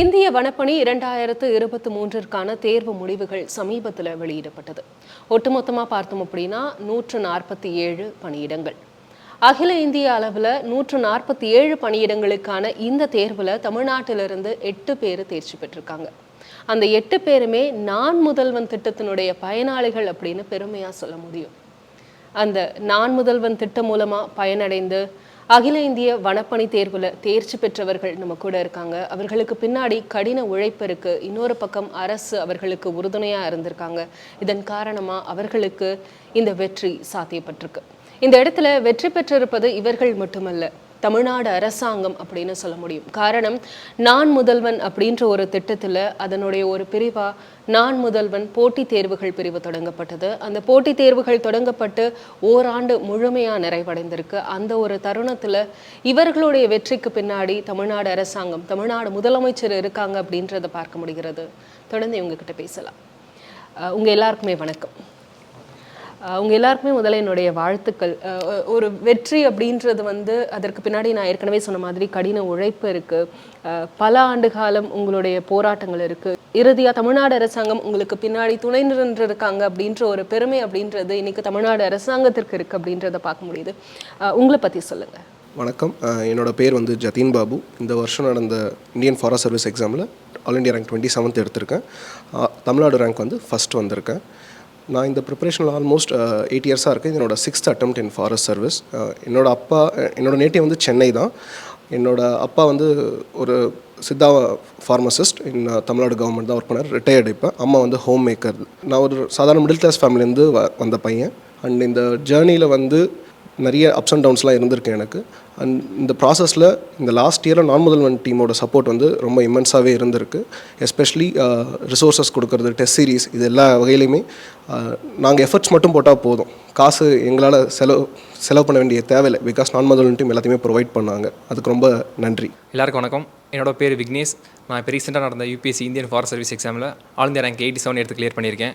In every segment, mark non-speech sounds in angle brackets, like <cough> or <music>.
இந்திய வனப்பணி இரண்டாயிரத்து இருபத்தி மூன்றிற்கான தேர்வு முடிவுகள் சமீபத்தில் வெளியிடப்பட்டது. ஒட்டுமொத்தமாக பார்த்தோம் அப்படின்னா நூற்று நாற்பத்தி ஏழு பணியிடங்கள். அகில இந்திய அளவில் நூற்று நாற்பத்தி ஏழு பணியிடங்களுக்கான இந்த தேர்வில் தமிழ்நாட்டிலிருந்து எட்டு பேர் தேர்ச்சி பெற்றிருக்காங்க. அந்த எட்டு பேருமே நான் முதல்வன் திட்டத்தினுடைய பயனாளிகள் அப்படின்னு பெருமையாக சொல்ல முடியும். அந்த நான் முதல்வன் திட்டம் மூலமாக பயனடைந்து அகில இந்திய வனப்பணி தேர்வுல தேர்ச்சி பெற்றவர்கள் நம்ம கூட இருக்காங்க. அவர்களுக்கு பின்னாடி கடின உழைப்பு இருக்கு. இன்னொரு பக்கம் அரசு அவர்களுக்கு உறுதுணையா இருந்திருக்காங்க. இதன் காரணமா அவர்களுக்கு இந்த வெற்றி சாத்தியப்பட்டிருக்கு. இந்த இடத்துல வெற்றி பெற்றிருப்பது இவர்கள் மட்டுமல்ல. தமிழ்நாடு அரசாங்கம் அப்படின்னு சொல்ல முடியும். காரணம் நான் முதல்வன் அப்படின்ற ஒரு திட்டத்தில் அதனுடைய ஒரு பிரிவாக நான் முதல்வன் போட்டித் தேர்வுகள் பிரிவு தொடங்கப்பட்டது. அந்த போட்டித் தேர்வுகள் தொடங்கப்பட்டு ஓராண்டு முழுமையாக நிறைவடைந்திருக்கு. அந்த ஒரு தருணத்தில் இவர்களுடைய வெற்றிக்கு பின்னாடி தமிழ்நாடு அரசாங்கம் தமிழ்நாடு முதலமைச்சர் இருக்காங்க அப்படின்றத பார்க்க முடிகிறது. தொடர்ந்து இவங்ககிட்ட பேசலாம். உங்கள் எல்லாருக்குமே வணக்கம். உங்கள் எல்லாருக்குமே முதல்ல என்னுடைய வாழ்த்துக்கள். ஒரு வெற்றி அப்படின்றது வந்து அதற்கு பின்னாடி நான் ஏற்கனவே சொன்ன மாதிரி கடின உழைப்பு இருக்குது பல ஆண்டு காலம் உங்களுடைய போராட்டங்கள் இருக்குது இறுதியாக தமிழ்நாடு அரசாங்கம் உங்களுக்கு பின்னாடி துணை நின்றிருக்காங்க அப்படின்ற ஒரு பெருமை அப்படின்றது இன்னைக்கு தமிழ்நாடு அரசாங்கத்திற்கு இருக்குது அப்படின்றத பார்க்க முடியுது. உங்களை பற்றி சொல்லுங்கள் வணக்கம். என்னோடய என்னோட பேர் வந்து ஜதீன் பாபு. இந்த வருஷம் நடந்த இந்தியன் ஃபாரஸ்ட் சர்வீஸ் எக்ஸாமில் all India rank twenty seventh எடுத்திருக்கேன். தமிழ்நாடு ரேங்க் வந்து ஃபஸ்ட் வந்திருக்கேன். நான் இந்த ப்ரிப்பரேஷனில் ஆல்மோஸ்ட் எயிட் இயர்ஸாக இருக்கேன் என்னோட sixth attempt in forest service என்னோடய அப்பா என்னோடய என்னோட நேட்டிவ் வந்து சென்னை தான். என்னோட அப்பா வந்து ஒரு Siddha pharmacist in uh, Tamil Nadu government தான் ஒர்க் பண்ணார். ரிட்டையர்டு இப்போ. அம்மா வந்து ஹோம் மேக்கர் நான் ஒரு சாதாரண மிடில் கிளாஸ் ஃபேமிலிலேருந்து வ வந்த பையன். அண்ட் இந்த ஜேர்னியில் வந்து நிறைய அப்ஸ் அண்ட் டவுன்ஸ்லாம் இருந்திருக்கு எனக்கு. அண்ட் இந்த ப்ராசஸில் இந்த லாஸ்ட் இயரில் நான் முதல்வன் டீமோட சப்போர்ட் வந்து ரொம்ப இம்மென்ஸாகவே இருந்திருக்கு. எஸ்பெஷலி ரிசோர்ஸஸ் uh, கொடுக்கறது டெஸ்ட் சீரிஸ் இது எல்லா வகையிலையுமே uh, நாங்கள் எஃபர்ட்ஸ் மட்டும் போட்டால் போதும். காசு எங்களால் செலவு செலவு பண்ண வேண்டிய தேவையில்லை. பிகாஸ் நான் முதல்வன் டீம் எல்லாத்தையுமே ப்ரொவைட் பண்ணாங்க. அதுக்கு ரொம்ப நன்றி. எல்லாருக்கும் வணக்கம். என்னோட பேர் விக்னேஷ். நான் இப்போ ரீசெண்டாக நடந்த யூபிஎஸ்சி இந்தியன் ஃபாரஸ்ட் சர்வீஸ் எக்ஸாமில் all India rank eighty seven எடுத்து கிளியர் பண்ணியிருக்கேன்.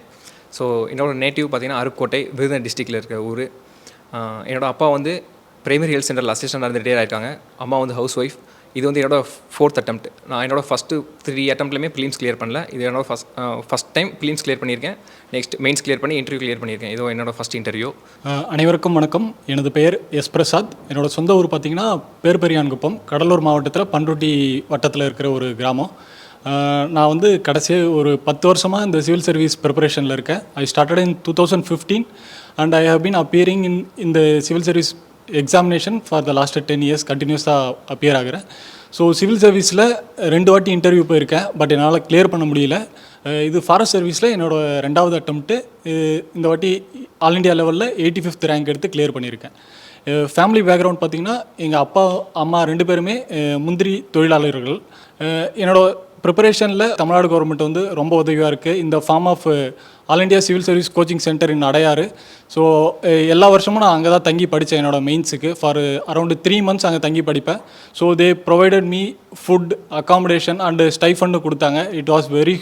ஸோ என்னோட நேட்டிவ் பார்த்தீங்கன்னா அருப்புக்கோட்டை விருதுநகர் டிஸ்ட்ரிக்டில் இருக்க ஊர். என்னோடய அப்பா வந்து பிரைமரி ஹெல்த் சென்டரில் அசிஸ்டண்டாக இருந்து ரிட்டையர் ஆகிட்டாங்க அம்மா வந்து ஹவுஸ் ஒய்ஃப் இது வந்து என்னோட ஃபோர்த் அட்டம்ப்ட் நான் என்னோட ஃபஸ்ட்டு த்ரீ அட்டம்ப்ட்லேயுமே ப்ளீம்ஸ் கிளியர் பண்ணல. இது என்னோட first first time prelims clear பண்ணியிருக்கேன். நெக்ஸ்ட் மெயின்ஸ் கிளியர் பண்ணி இன்டர்வியூ கிளியர் பண்ணியிருக்கேன். இதோ என்னோட ஃபஸ்ட் இன்டர்வியூ அனைவருக்கும் வணக்கம். எனது பெயர் எஸ் பிரசாத். என்னோட சொந்த ஊர் பார்த்தீங்கன்னா பேர்பெரியான்குப்பம் கடலூர் மாவட்டத்தில் பண்ருட்டி வட்டத்தில் இருக்கிற ஒரு கிராமம். நான் வந்து கடைசியாக ஒரு பத்து வருஷமாக இந்த சிவில் சர்வீஸ் ப்ரிப்பரேஷனில் இருக்கேன். I started in two thousand fifteen and I have been appearing in இந்த civil service examination for the last ten years கண்டினியூஸாக அப்பியர் ஆகிறேன். ஸோ சிவில் சர்வீஸில் ரெண்டு வாட்டி இன்டர்வியூ போயிருக்கேன் பட் என்னால் கிளியர் பண்ண முடியல. இது ஃபாரஸ்ட் சர்வீஸில் என்னோட ரெண்டாவது அட்டம்ப்ட்டு இந்த வாட்டி ஆல் இண்டியா லெவலில் எயிட்டி ஃபிஃப்த் ரேங்க் எடுத்து கிளியர் பண்ணியிருக்கேன். ஃபேமிலி பேக்ரவுண்ட் பார்த்தீங்கன்னா எங்கள் அப்பா அம்மா ரெண்டு பேருமே முந்திரி தொழிலாளர்கள். என்னோடய ப்ரிப்பரேஷனில் தமிழ்நாடு கவர்மெண்ட் வந்து ரொம்ப உதவியாக இருக்குது இந்த form of all India civil service coaching centre in Adyar. So uh, எல்லா வருஷமும் நான் அங்கே தான் தங்கி படித்தேன் என்னோட மெயின்ஸுக்கு ஃபார் அரௌண்டு த்ரீ மந்த்ஸ் அங்கே தங்கி படிப்பேன். So they provided me food accommodation and stipend கொடுத்தாங்க. It was very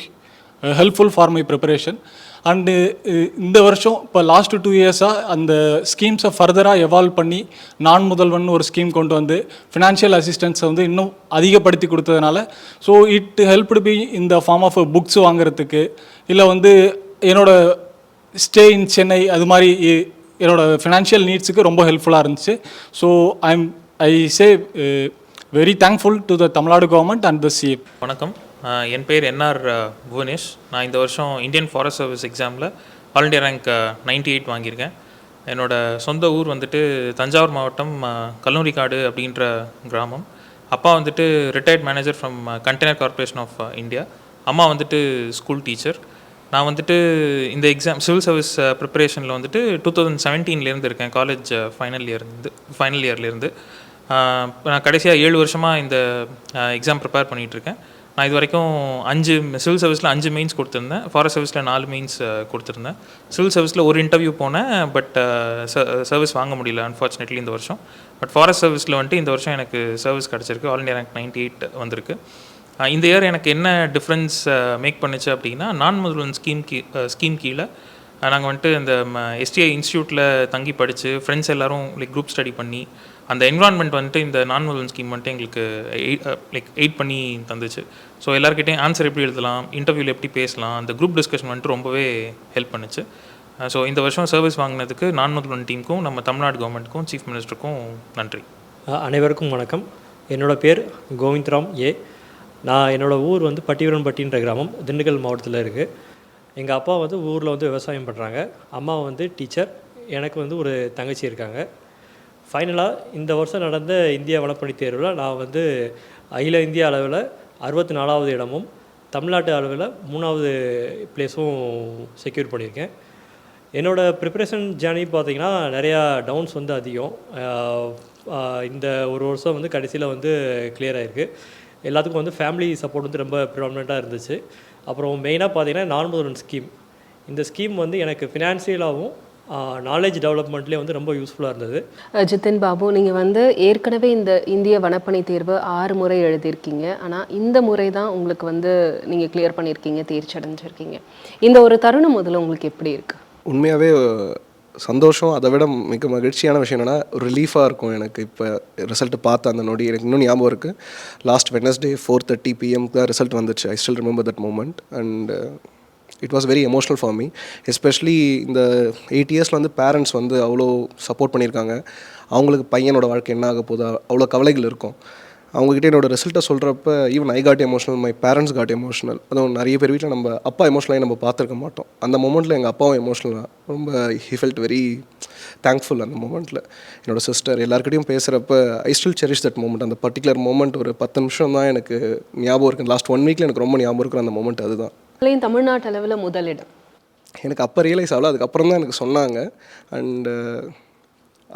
helpful for my preparation and uh, இந்த வருஷம் இப்போ லாஸ்ட் டூ இயர்ஸாக அந்த ஸ்கீம்ஸை ஃபர்தராக எவால்வ் பண்ணி நான் முதல்வன் ஒரு ஸ்கீம் கொண்டு வந்து ஃபினான்ஷியல் அசிஸ்டன்ஸை வந்து இன்னும் அதிகப்படுத்தி கொடுத்ததுனால ஸோ இட் ஹெல்ப்டு பி இந்த ஃபார்ம் ஆஃப் புக்ஸ் வாங்குறதுக்கு இல்லை வந்து என்னோட ஸ்டே இன் சென்னை அது மாதிரி என்னோடய என்னோட ஃபினான்ஷியல் நீட்ஸுக்கு ரொம்ப ஹெல்ப்ஃபுல்லாக இருந்துச்சு. So I'm I say very thankful to the Tamil Nadu government and the CM வணக்கம். என் பேர் என்ஆர் புவனேஷ். நான் இந்த வருஷம் இந்தியன் ஃபாரஸ்ட் சர்வீஸ் எக்ஸாமில் all India rank ninety eight வாங்கியிருக்கேன். என்னோட சொந்த ஊர் வந்துட்டு தஞ்சாவூர் மாவட்டம் கல்லூரிக்காடு அப்படின்ற கிராமம். அப்பா வந்துட்டு retired manager from container corporation of India அம்மா வந்துட்டு ஸ்கூல் டீச்சர் நான் வந்துட்டு இந்த எக்ஸாம் சிவில் சர்வீஸ் ப்ரிப்பரேஷனில் வந்துட்டு டூ தௌசண்ட் செவன்டீன்லேருந்து இருக்கேன். காலேஜ் ஃபைனல் இயர்லேருந்து ஃபைனல் இயர்லேருந்து நான் கடைசியாக ஏழு வருஷமாக இந்த எக்ஸாம் ப்ரிப்பேர் பண்ணிகிட்ருக்கேன் நான் இது வரைக்கும் அஞ்சு சிவில் சர்வீஸில் அஞ்சு மெயின்ஸ் கொடுத்துருந்தேன். ஃபாரஸ்ட் சர்வீஸில் நாலு மெயின்ஸ் கொடுத்துருந்தேன். சிவில் சர்வீஸில் ஒரு இன்டர்வியூ போனேன் பட் சர்வீஸ் வாங்க முடியல அன்ஃபார்ச்சுனேட்லி இந்த வருஷம். பட் ஃபாரஸ்ட் சர்வீஸில் வந்துட்டு இந்த வருஷம் எனக்கு சர்வீஸ் கிடச்சிருக்கு. All India rank ninety eight வந்திருக்கு இந்த இயர் எனக்கு என்ன டிஃப்ரென்ஸ் மேக் பண்ணுச்சு அப்படின்னா நான் முதல்வன் ஸ்கீம் கீ ஸ்கீம் கீழே நாங்கள் வந்துட்டு இந்த எஸ்டிஐ இன்ஸ்டியூட்டில் தங்கி படித்து ஃப்ரெண்ட்ஸ் எல்லாரும் லைக் குரூப் ஸ்டடி பண்ணி அந்த என்விரான்மெண்ட் வந்துட்டு இந்த நான் முதல்வன் ஸ்கீம் வந்துட்டு எங்களுக்கு லைக் எயிட் uh, பண்ணி தந்துச்சு. ஸோ எல்லாருக்கிட்டையும் ஆன்சர் எப்படி எழுதலாம் இன்டர்வியூவில் எப்படி பேசலாம் அந்த குரூப் டிஸ்கஷன் வந்துட்டு ரொம்பவே ஹெல்ப் பண்ணுச்சு. Uh, ஸோ இந்த வருஷம் சர்வீஸ் வாங்கினதுக்கு நான் முதல்வன் டீமுக்கும் நம்ம தமிழ்நாடு கவர்மெண்ட்டுக்கும் சீஃப் மினிஸ்டருக்கும் நன்றி. அனைவருக்கும் வணக்கம். என்னோடய பேர் கோவிந்த்ராம் ஏ. நான் என்னோடய ஊர் வந்து பட்டிவரன்பட்டின்ற கிராமம் திண்டுக்கல் மாவட்டத்தில் இருக்குது எங்கள் அப்பா வந்து ஊரில் வந்து விவசாயம் பண்ணுறாங்க அம்மா வந்து டீச்சர் எனக்கு வந்து ஒரு தங்கச்சி இருக்காங்க. ஃபைனலாக இந்த வருஷம் நடந்த இந்திய வனப்பணி தேர்வில் நான் வந்து அகில இந்திய அளவில் அறுபத்தி நாலாவது இடமும் தமிழ்நாட்டு அளவில் மூணாவது ப்ளேஸும் செக்யூர் பண்ணியிருக்கேன். என்னோடய ப்ரிப்பரேஷன் ஜேர்னி பார்த்தீங்கன்னா நிறையா டவுன்ஸ் வந்து அதிகம். இந்த ஒரு வருஷம் வந்து கடைசியில் வந்து கிளியர் ஆகிருக்கு எல்லாத்துக்கும் வந்து ஃபேமிலி சப்போர்ட் வந்து ரொம்ப ப்ரிடாமினண்ட்டாக இருந்துச்சு. அப்புறம் மெயினாக பார்த்தீங்கன்னா நான் ஸ்கீம் இந்த ஸ்கீம் வந்து எனக்கு ஃபினான்சியலாகவும் நாலேஜ் டெவலப்மெண்ட்லேயே வந்து ரொம்ப யூஸ்ஃபுல்லாக இருந்தது. ஜித்தின் பாபு நீங்கள் வந்து ஏற்கனவே இந்த இந்திய வனப்பணி தேர்வு ஆறு முறை எழுதியிருக்கீங்க. ஆனால் இந்த முறை தான் உங்களுக்கு வந்து நீங்கள் கிளியர் பண்ணியிருக்கீங்க தேர்ச்சி அடைஞ்சிருக்கீங்க இந்த ஒரு தருணம் முதல்ல உங்களுக்கு எப்படி இருக்கு? உண்மையாகவே சந்தோஷம். அதை விட மிக மகிழ்ச்சியான விஷயம் என்னென்னா ரிலீஃபாக இருக்கும் எனக்கு. இப்போ ரிசல்ட் பார்த்த அந்த நொடி எனக்கு இன்னும் ஞாபகம் இருக்குது லாஸ்ட் வெனஸ்டே ஃபோர் தேர்ட்டி பிஎம்க்கு தான் ரிசல்ட் வந்துச்சு. I still remember that moment and it was very emotional for me especially இந்த எயிட் இயர்ஸில் வந்து பேரண்ட்ஸ் வந்து அவ்வளோ சப்போர்ட் பண்ணியிருக்காங்க. அவங்களுக்கு பையனோட வாழ்க்கை என்ன ஆக போதா அவ்வளோ கவலைகள் இருக்கும். அவங்ககிட்ட என்னோட ரிசல்ட்டை சொல்கிறப்ப even I got emotional my parents got emotional அதுவும் நிறைய பேர் வீட்டில் நம்ம அப்பா எமோஷனலாக நம்ம பார்த்துருக்க மாட்டோம். அந்த மொமெண்ட்டில் எங்கள் அப்பாவும் எமோஷனலாக ரொம்ப ஹி ஃபெல்ட் வெரி தேங்க்ஃபுல் அந்த மூமெண்ட்டில் என்னோட சிஸ்டர் எல்லாருக்கிட்டையும் பேசுகிறப்ப I still cherish that moment அந்த பர்டிகுலர் மூமெண்ட் ஒரு பத்து நிமிஷம் தான் எனக்கு ஞாபகம் இருக்குது லாஸ்ட் ஒன் வீக்கில் எனக்கு ரொம்ப ஞாபகம் இருக்கிற அந்த மூமெண்ட் அதுதான். அதுலேயும் தமிழ்நாட்டு அளவில் முதலிடம். எனக்கு அப்போ ரியலைஸ் ஆகல அதுக்கப்புறம் தான் எனக்கு சொன்னாங்க. அண்டு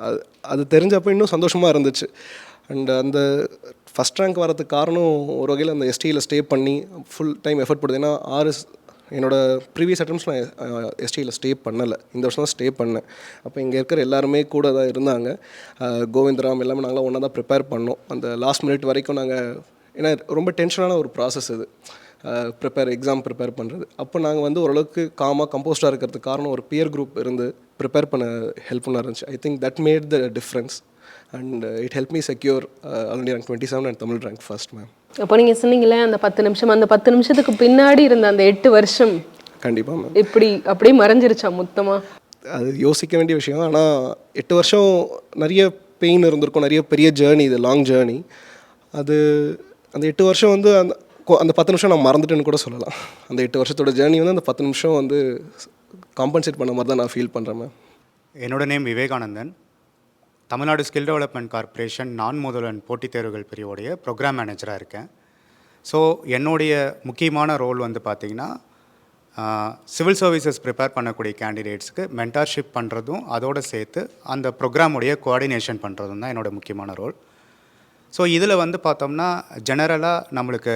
அது அது தெரிஞ்சப்போ இன்னும் சந்தோஷமாக இருந்துச்சு. அண்ட் அந்த ஃபஸ்ட் ரேங்க் வரதுக்கு காரணம் ஒரு வகையில் அந்த எஸ்டியில் ஸ்டே பண்ணி ஃபுல் டைம் எஃபர்ட் போடுது. ஏன்னா ஆறு என்னோடய ப்ரீவியஸ் அட்டம்ஸ் நான் எஸ்டியில் ஸ்டே பண்ணலை. இந்த வருஷம் தான் ஸ்டே பண்ணேன். அப்போ இங்கே இருக்கிற எல்லாருமே கூட தான் இருந்தாங்க. கோவிந்தராம் எல்லாமே நாங்களாம் ஒன்றா தான் ப்ரிப்பேர் பண்ணோம். அந்த லாஸ்ட் மினிட் வரைக்கும் நாங்கள் ஏன்னா ரொம்ப டென்ஷனான ஒரு ப்ராசஸ் இது. ப்ரிப்பேர் எக்ஸாம் ப்ரிப்பேர் பண்ணுறது அப்போ நாங்கள் வந்து ஓரளவுக்கு காமாக கம்போஸ்டாக இருக்கிறதுக்கு காரணம் ஒரு பியர் குரூப் இருந்து ப்ரிப்பேர் பண்ண ஹெல்ப்ஃபுல்லாக இருந்துச்சு. I think that made the difference and it help me secure already rank twenty seven and Tamil rank first ma'am அப்போ நீங்கள் சொன்னீங்களே அந்த பத்து நிமிஷம் அந்த பத்து நிமிஷத்துக்கு பின்னாடி இருந்த அந்த எட்டு வருஷம் கண்டிப்பாக மேம் இப்படி அப்படியே மறைஞ்சிருச்சா மொத்தமாக அது யோசிக்க வேண்டிய விஷயம். ஆனால் எட்டு வருஷம் நிறைய பெயின் இருந்திருக்கும் நிறைய பெரிய ஜேர்னி இது லாங் ஜேர்னி அது அந்த எட்டு வருஷம் வந்து அந்த அந்த பத்து நிமிஷம் நான் மறந்துட்டேன்னு கூட சொல்லலாம். அந்த எட்டு வருஷத்தோட ஜேர்னி வந்து அந்த பத்து நிமிஷம் வந்து காம்பன்சேட் பண்ண மாதிரி தான் நான் ஃபீல் பண்ணுறேன் மேம் என்னோட name Vivekanandan. Tamil Nadu skill development corporation Naan Mudhalvan போட்டித் தேர்வுகள் பிரிவுடைய ப்ரோக்ராம் மேனேஜராக இருக்கேன். ஸோ என்னுடைய முக்கியமான ரோல் வந்து பார்த்திங்கன்னா சிவில் சர்வீசஸ் ப்ரிப்பேர் பண்ணக்கூடிய கேண்டிடேட்ஸ்க்கு மென்டார்ஷிப் பண்ணுறதும் அதோடு சேர்த்து அந்த ப்ரோக்ராமுடைய கோஆர்டினேஷன் பண்ணுறதும் தான் என்னோட முக்கியமான ரோல் ஸோ இதில் வந்து பார்த்தோம்னா ஜெனரலாக நம்மளுக்கு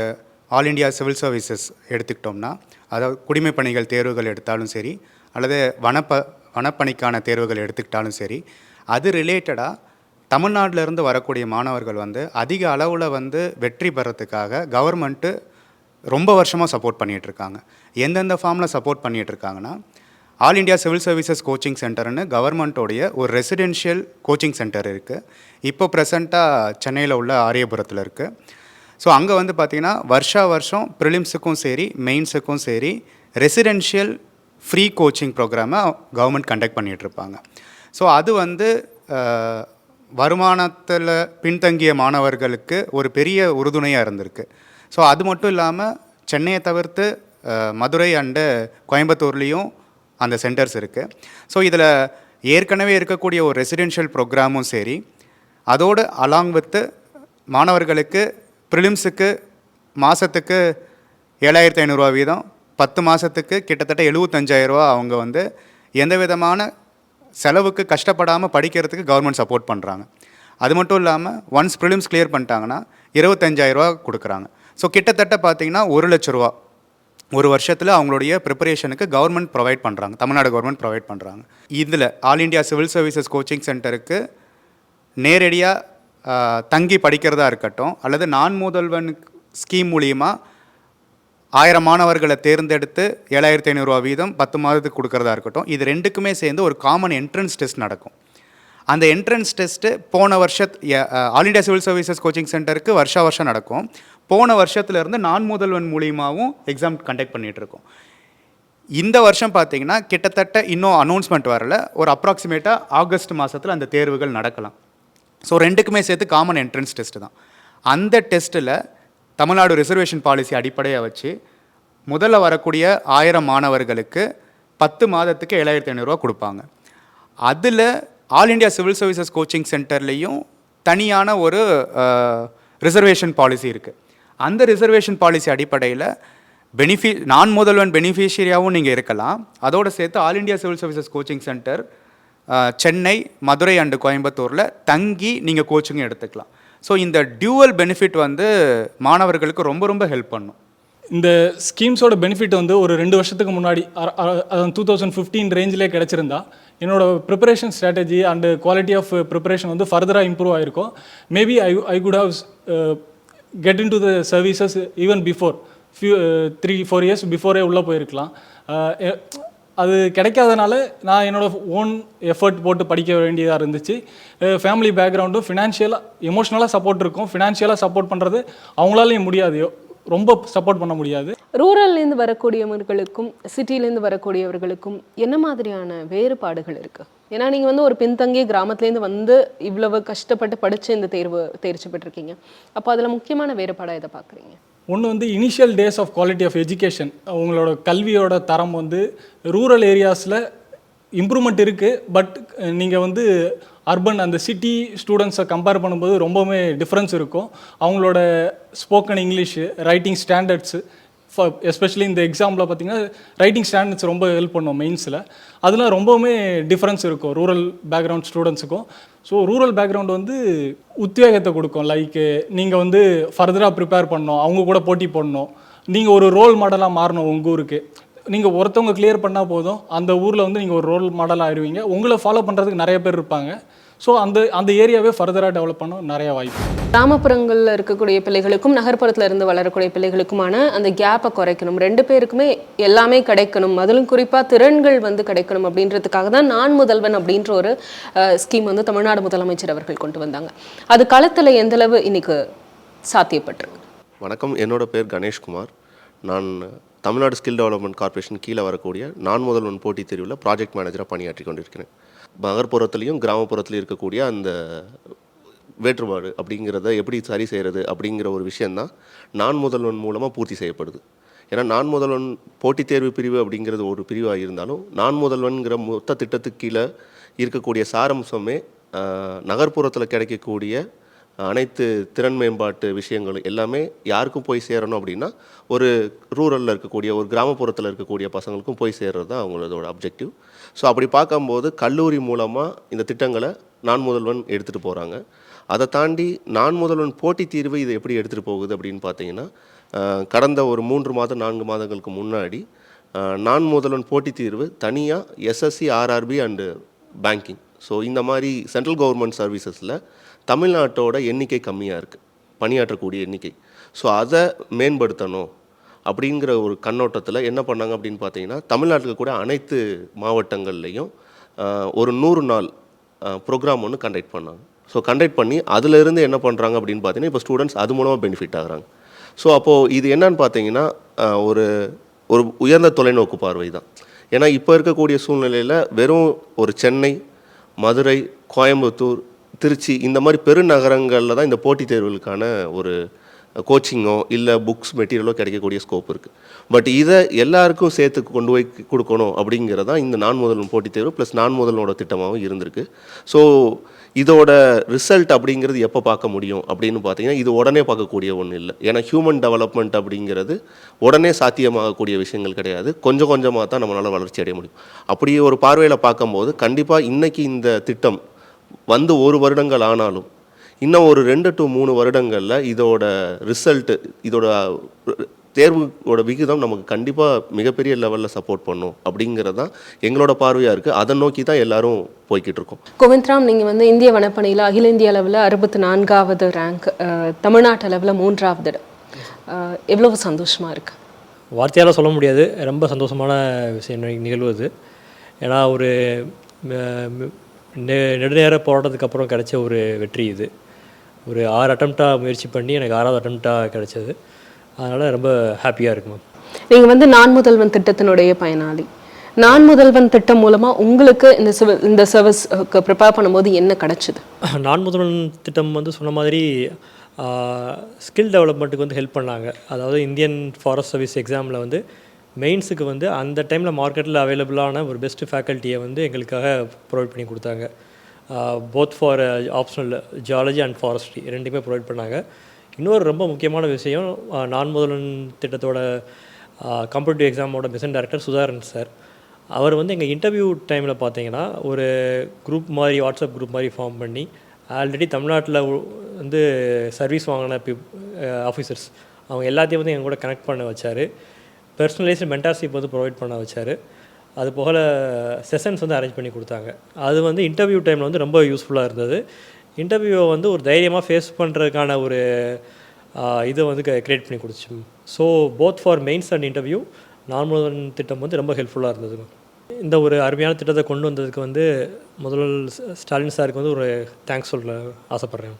ஆல் இண்டியா சிவில் சர்வீசஸ் எடுத்துக்கிட்டோம்னா அதாவது குடிமை பணிகள் தேர்வுகள் எடுத்தாலும் சரி அல்லது வனப்ப வனப்பணிக்கான தேர்வுகள் எடுத்துக்கிட்டாலும் சரி அது ரிலேட்டடாக தமிழ்நாட்டிலேருந்து வரக்கூடிய மாணவர்கள் வந்து அதிக அளவில் வந்து வெற்றி பெறத்துக்காக கவர்மெண்ட்டு ரொம்ப வருஷமாக சப்போர்ட் பண்ணிகிட்ருக்காங்க. எந்தெந்த ஃபார்மில் support பண்ணிகிட்ருக்காங்கன்னா all India civil services coaching சென்டர்னு கவர்மெண்ட்டோடைய ஒரு ரெசிடென்ஷியல் கோச்சிங் சென்டர் இருக்குது இப்போ ப்ரெசண்ட்டாக சென்னையில் உள்ள ஆரியபுரத்தில் இருக்குது ஸோ அங்கே வந்து பார்த்திங்கன்னா வருஷா வருஷம் ப்ரிலிம்ஸுக்கும் சரி மெயின்ஸுக்கும் சரி ரெசிடென்ஷியல் ஃப்ரீ கோச்சிங் ப்ரோக்ராமை கவர்மெண்ட் கண்டக்ட் பண்ணிகிட்ருப்பாங்க இருப்பாங்க ஸோ அது வந்து வருமானத்தில் பின்தங்கிய மாணவர்களுக்கு ஒரு பெரிய உறுதுணையாக இருந்திருக்கு. ஸோ அது மட்டும் இல்லாமல் சென்னையை தவிர்த்து மதுரை அண்டு கோயம்புத்தூர்லேயும் அந்த சென்டர்ஸ் இருக்குது ஸோ இதில் ஏற்கனவே இருக்கக்கூடிய ஒரு ரெசிடென்ஷியல் ப்ரோக்ராமும் சரி அதோடு அலாங் வித்து மாணவர்களுக்கு ப்ரிலிம்ஸுக்கு மாதத்துக்கு ஏழாயிரத்தி ஐநூறுரூவா வீதம் பத்து மாதத்துக்கு கிட்டத்தட்ட எழுபத்தஞ்சாயிரரூவா அவங்க வந்து எந்த விதமான செலவுக்கு கஷ்டப்படாமல் படிக்கிறதுக்கு கவர்மெண்ட் சப்போர்ட் பண்ணுறாங்க அது மட்டும் இல்லாமல் ஒன்ஸ் ப்ரிலிம்ஸ் கிளியர் பண்ணிட்டாங்கன்னா இருபத்தஞ்சாயிரரூவா கொடுக்குறாங்க. ஸோ கிட்டத்தட்ட பார்த்திங்கன்னா ஒரு லட்ச ரூபா ஒரு வருஷத்தில் அவங்களுடைய ப்ரிப்பரேஷனுக்கு கவர்மெண்ட் ப்ரொவைட் பண்ணுறாங்க தமிழ்நாடு கவர்மெண்ட் ப்ரொவைட் பண்ணுறாங்க இதில் all India civil services coaching சென்டருக்கு நேரடியாக தங்கி படிக்கிறதா இருக்கட்டும் அல்லது நான் முதல்வன் ஸ்கீம் மூலியமாக ஆயிரம் மாணவர்களை தேர்ந்தெடுத்து ஏழாயிரத்தி ஐநூறுரூவா வீதம் பத்து மாதத்துக்கு கொடுக்குறதா இருக்கட்டும் இது ரெண்டுக்குமே சேர்ந்து ஒரு காமன் என்ட்ரன்ஸ் டெஸ்ட் நடக்கும். அந்த என்ட்ரன்ஸ் டெஸ்ட்டு போன வருஷத் all India civil services coaching சென்டருக்கு வருஷா வருஷம் நடக்கும். போன வருஷத்துலேருந்து நான் முதல்வன் மூலியமாகவும் எக்ஸாம் கண்டக்ட் பண்ணிகிட்ருக்கோம் இந்த வருஷம் பார்த்தீங்கன்னா கிட்டத்தட்ட இன்னும் அனௌன்ஸ்மெண்ட் வரல. ஒரு அப்ராக்சிமேட்டாக ஆகஸ்ட் மாதத்தில் அந்த தேர்வுகள் நடக்கலாம். ஸோ ரெண்டுக்குமே சேர்த்து காமன் என்ட்ரன்ஸ் டெஸ்ட்டு தான். அந்த டெஸ்ட்டில் தமிழ்நாடு ரிசர்வேஷன் பாலிசி அடிப்படையாக வச்சு முதல்ல வரக்கூடிய ஆயிரம் மாணவர்களுக்கு பத்து மாதத்துக்கு ஏழாயிரத்தி ஐநூறுரூவா கொடுப்பாங்க. அதில் all India civil services coaching சென்டர்லேயும் தனியான ஒரு ரிசர்வேஷன் பாலிசி இருக்குது அந்த ரிசர்வேஷன் பாலிசி அடிப்படையில் பெனிஃபி நான் முதல்வன் பெனிஃபிஷியரியாகவும் நீங்கள் இருக்கலாம். அதோடு சேர்த்து all India civil services coaching centre Chennai Madurai and கோயம்புத்தூரில் தங்கி நீங்கள் கோச்சிங் எடுத்துக்கலாம். ஸோ இந்த டியூவல் பெனிஃபிட் வந்து மாணவர்களுக்கு ரொம்ப ரொம்ப ஹெல்ப் பண்ணும். இந்த ஸ்கீம்ஸோட பெனிஃபிட் வந்து ஒரு ரெண்டு வருஷத்துக்கு முன்னாடி டூ தௌசண்ட் ஃபிஃப்டீன் ரேஞ்சிலே கிடச்சிருந்தா என்னோட preparation strategy and quality of preparation வந்து ஃபர்தராக இம்ப்ரூவ் ஆகிருக்கும் maybe I I could have get in to the services even before few three four years before உள்ளே போயிருக்கலாம். அது கிடைக்காதனால நான் என்னோட ஓன் எஃபர்ட் போட்டு படிக்க வேண்டியதாக இருந்துச்சு. ஃபேமிலி பேக்ரவுண்டும் ஃபினான்ஷியலாக எமோஷ்னலாக சப்போர்ட் இருக்கும். ஃபினான்ஷியலாக சப்போர்ட் பண்ணுறது அவங்களாலையும் முடியாது. ரொம்ப சப்போர்ட் பண்ண முடியாது. ரூரல்லேருந்து வரக்கூடியவர்களுக்கும் சிட்டிலேருந்து வரக்கூடியவர்களுக்கும் என்ன மாதிரியான வேறுபாடுகள் இருக்குது ஏன்னா நீங்கள் வந்து ஒரு பின்தங்கிய கிராமத்துலேருந்து வந்து இவ்வளவு கஷ்டப்பட்டு படிச்சு இந்த தேர்வு தேர்ச்சி பெற்றிருக்கீங்க. அப்போ அதில் முக்கியமான வேறுபாடாக எதை பார்க்குறீங்க? ஒன்று வந்து initial days of quality of education உங்களோட கல்வியோட தரம் வந்து ரூரல் ஏரியாஸில் இம்ப்ரூவ்மெண்ட் இருக்குது பட் நீங்கள் வந்து அர்பன் அந்த சிட்டி ஸ்டூடெண்ட்ஸை கம்பேர் பண்ணும்போது ரொம்பவுமே டிஃப்ரென்ஸ் இருக்கும். அவங்களோட spoken English writing standards especially இந்த எக்ஸாமில் பார்த்தீங்கன்னா ரைட்டிங் ஸ்டாண்டர்ட்ஸ் ரொம்ப ஹெல்ப் பண்ணும் மெயின்ஸில் அதெல்லாம் ரொம்பவுமே டிஃப்ரென்ஸ் இருக்கும் ரூரல் பேக்ரவுண்ட் ஸ்டூடெண்ட்ஸுக்கும் ஸோ ரூரல் பேக்ரவுண்ட் வந்து உத்வேகத்தை கொடுக்கும். லைக் நீங்கள் வந்து ஃபர்தராக ப்ரிப்பேர் பண்ணணும் அவங்க கூட போட்டி போடணும். நீங்கள் ஒரு ரோல் மாடலாக மாறணும் உங்கள் ஊருக்கு. நீங்கள் ஒருத்தவங்க கிளியர் பண்ணால் போதும் அந்த ஊரில் வந்து நீங்கள் ஒரு ரோல் மாடல் ஆயிடுவீங்க. உங்களை ஃபாலோ பண்ணுறதுக்கு நிறைய பேர் இருப்பாங்க. ஸோ அந்த அந்த ஏரியாவே ஃபர்தராக டெவலப் பண்ண நிறைய வாய்ப்பு. கிராமப்புறங்களில் இருக்கக்கூடிய பிள்ளைகளுக்கும் நகர்ப்புறத்துல இருந்து வளரக்கூடிய பிள்ளைகளுக்குமான அந்த கேப்பை குறைக்கணும். ரெண்டு பேருக்குமே எல்லாமே கிடைக்கணும். அதிலும் குறிப்பாக திறன்கள் வந்து கிடைக்கணும் அப்படின்றதுக்காக தான் நான் முதல்வன் அப்படின்ற ஒரு ஸ்கீம் வந்து தமிழ்நாடு முதலமைச்சர் அவர்கள் கொண்டு வந்தாங்க. அது களத்தில் எந்தளவு இன்னைக்கு சாத்தியப்பட்டிருக்கு? வணக்கம். என்னோட பேர் கணேஷ்குமார். நான் தமிழ்நாடு ஸ்கில் டெவலப்மெண்ட் கார்ப்பரேஷன் கீழே வரக்கூடிய நான் முதல்வன் போட்டித் தேர்வில் ப்ராஜெக்ட் மேனேஜராக பணியாற்றி கொண்டிருக்கிறேன். நகர்ப்புறத்துலேயும் கிராமப்புறத்துலையும் இருக்கக்கூடிய அந்த வேற்றுபாடு அப்படிங்கிறத எப்படி சரி செய்கிறது அப்படிங்கிற ஒரு விஷயந்தான் நான் முதல்வன் மூலமாக பூர்த்தி செய்யப்படுது. ஏன்னா நான் முதல்வன் போட்டித் தேர்வு பிரிவு அப்படிங்கிறது ஒரு பிரிவாக இருந்தாலும் நான் முதல்வன்கிற மொத்த திட்டத்துக்கு கீழே இருக்கக்கூடிய சாரம்சமே நகர்ப்புறத்தில் கிடைக்கக்கூடிய அனைத்து திறன் மேம்பாட்டு விஷயங்களும் எல்லாமே யாருக்கும் போய் சேரணும் அப்படின்னா ஒரு ரூரலில் இருக்கக்கூடிய ஒரு கிராமப்புறத்தில் இருக்கக்கூடிய பசங்களுக்கும் போய் சேர்றது தான் அவங்களோட அப்ஜெக்டிவ் ஸோ அப்படி பார்க்கும்போது கல்லூரி மூலமாக இந்த திட்டங்களை நான் முதல்வன் எடுத்துகிட்டு போகிறாங்க அதை தாண்டி நான் முதல்வன் போட்டி தீர்வு இதை எப்படி எடுத்துகிட்டு போகுது அப்படின்னு பார்த்தீங்கன்னா கடந்த ஒரு மூன்று மாதம் நான்கு மாதங்களுக்கு முன்னாடி நான் முதல்வன் போட்டி தீர்வு தனியாக SSC RRB and banking so இந்த மாதிரி சென்ட்ரல் கவர்மெண்ட் சர்வீசஸில் தமிழ்நாட்டோட எண்ணிக்கை கம்மியாக இருக்குது பணியாற்றக்கூடிய எண்ணிக்கை. ஸோ அதை மேம்படுத்தணும் அப்படிங்கிற ஒரு கண்ணோட்டத்தில் என்ன பண்ணாங்க அப்படின்னு பார்த்தீங்கன்னா தமிழ்நாட்டில் கூட அனைத்து மாவட்டங்கள்லேயும் ஒரு நூறு நாள் ப்ரோக்ராம் ஒன்று கண்டக்ட் பண்ணாங்க. ஸோ கண்டக்ட் பண்ணி அதிலிருந்து என்ன பண்ணுறாங்க அப்படின்னு பார்த்தீங்கன்னா இப்போ ஸ்டூடெண்ட்ஸ் அது மூலமாக பெனிஃபிட் ஆகிறாங்க. ஸோ அப்போது இது என்னன்னு பார்த்தீங்கன்னா ஒரு ஒரு உயர்ந்த தொலைநோக்கு பார்வை தான். ஏன்னா இப்போ இருக்கக்கூடிய சூழ்நிலையில் வெறும் ஒரு சென்னை மதுரை கோயம்புத்தூர் திருச்சி இந்த மாதிரி பெருநகரங்களில் தான் இந்த போட்டித் தேர்வுகளுக்கான ஒரு கோச்சிங்கோ இல்லை புக்ஸ் மெட்டீரியலோ கிடைக்கக்கூடிய ஸ்கோப் இருக்குது பட் இதை எல்லாருக்கும் சேர்த்து கொண்டு போய் கொடுக்கணும் அப்படிங்கிறதான் இந்த நான் முதல்வன் போட்டித் தேர்வு ப்ளஸ் நான் முதல்வனோட திட்டமாகவும் இருந்திருக்கு. ஸோ இதோட ரிசல்ட் அப்படிங்கிறது எப்போ பார்க்க முடியும் அப்படின்னு பார்த்தீங்கன்னா இது உடனே பார்க்கக்கூடிய ஒன்று இல்லை. ஏன்னா ஹியூமன் டெவலப்மெண்ட் அப்படிங்கிறது உடனே சாத்தியமாகக்கூடிய விஷயங்கள் கிடையாது. கொஞ்சம் கொஞ்சமாக தான் நம்மளால் வளர்ச்சி அடைய முடியும். அப்படி ஒரு பார்வையில் பார்க்கும்போது கண்டிப்பாக இன்றைக்கி இந்த திட்டம் வந்து ஒரு வருடங்கள் ஆனாலும் இன்னும் ஒரு ரெண்டு டு மூணு வருடங்களில் இதோட ரிசல்ட்டு இதோட தேர்வோட விகிதம் நமக்கு கண்டிப்பாக மிகப்பெரிய லெவலில் சப்போர்ட் பண்ணும் அப்படிங்கிறது தான் எங்களோட பார்வையாக இருக்குது அதை நோக்கி தான் எல்லாரும் போய்கிட்டு இருக்கோம். கோவிந்த்ராம் நீங்கள் வந்து இந்திய வனப்பணியில் அகில இந்திய அளவில் அறுபத்தி நான்காவது ரேங்க் தமிழ்நாட்டு அளவில் மூன்றாவது எவ்வளவு சந்தோஷமாக இருக்கு? வார்த்தையால் சொல்ல முடியாது. ரொம்ப சந்தோஷமான விஷயம் நிக- நிகழ்வு அது. ஏன்னா ஒரு நெடுநேர போராட்டத்துக்கு அப்புறம் கிடைச்ச ஒரு வெற்றி இது. ஒரு ஆறு அட்டம்ப்டாக முயற்சி பண்ணி எனக்கு ஆறாவது அட்டம்ப்டாக கிடைச்சது. அதனால் ரொம்ப ஹாப்பியாக இருக்கு மேம் நீங்க வந்து நான் முதல்வன் திட்டத்தினுடைய பயனாளி. நான் முதல்வன் திட்டம் மூலமா உங்களுக்கு இந்த சிவ இந்த சர்வீஸ்க்கு ப்ரிப்பேர் பண்ணும்போது என்ன கிடைச்சது? <laughs> நான் முதல்வன் திட்டம் வந்து சொன்ன மாதிரி ஸ்கில் டெவலப்மெண்ட்டுக்கு வந்து ஹெல்ப் பண்ணாங்க. அதாவது இந்தியன் ஃபாரஸ்ட் சர்வீஸ் எக்ஸாமில் வந்து மெயின்ஸுக்கு வந்து அந்த டைமில் மார்க்கெட்டில் அவைலபிளான ஒரு பெஸ்ட் ஃபேக்கல்ட்டியை வந்து எங்களுக்காக ப்ரொவைட் பண்ணி கொடுத்தாங்க. Both for optional geology and forestry ரெண்டுமே ப்ரொவைட் பண்ணாங்க. இன்னொரு ரொம்ப முக்கியமான விஷயம் நான் முதலன் திட்டத்தோட காம்படிட்டிவ் எக்ஸாமோட மிஷன் டேரக்டர் சுதாரன் சார். அவர் வந்து எங்கள் இன்டர்வியூ டைமில் பார்த்தீங்கன்னா ஒரு குரூப் மாதிரி வாட்ஸ்அப் குரூப் மாதிரி ஃபார்ம் பண்ணி ஆல்ரெடி தமிழ்நாட்டில் வந்து சர்வீஸ் வாங்கின பிப் ஆஃபீஸர்ஸ் அவங்க எல்லாத்தையும் வந்து எங்க கூட கனெக்ட் பண்ண வச்சார். பர்சனலைஸ்டு மென்டார்ஷிப் வந்து ப்ரொவைட் பண்ண வச்சார். அது போல் செஷன்ஸ் வந்து அரேஞ்ச் பண்ணி கொடுத்தாங்க. அது வந்து இன்டர்வியூ டைமில் வந்து ரொம்ப யூஸ்ஃபுல்லாக இருந்தது. இன்டர்வியூவை வந்து ஒரு தைரியமாக ஃபேஸ் பண்ணுறதுக்கான ஒரு இதை வந்து க்ரியேட் பண்ணி கொடுத்து so both for mains and interview normal திட்டம் வந்து ரொம்ப ஹெல்ப்ஃபுல்லாக இருந்தது. இந்த ஒரு அருமையான திட்டத்தை கொண்டு வந்ததுக்கு வந்து முதல்வர் ஸ்டாலின் சாருக்கு வந்து ஒரு தேங்க்ஸ் சொல்ல ஆசைப்பட்றேன்.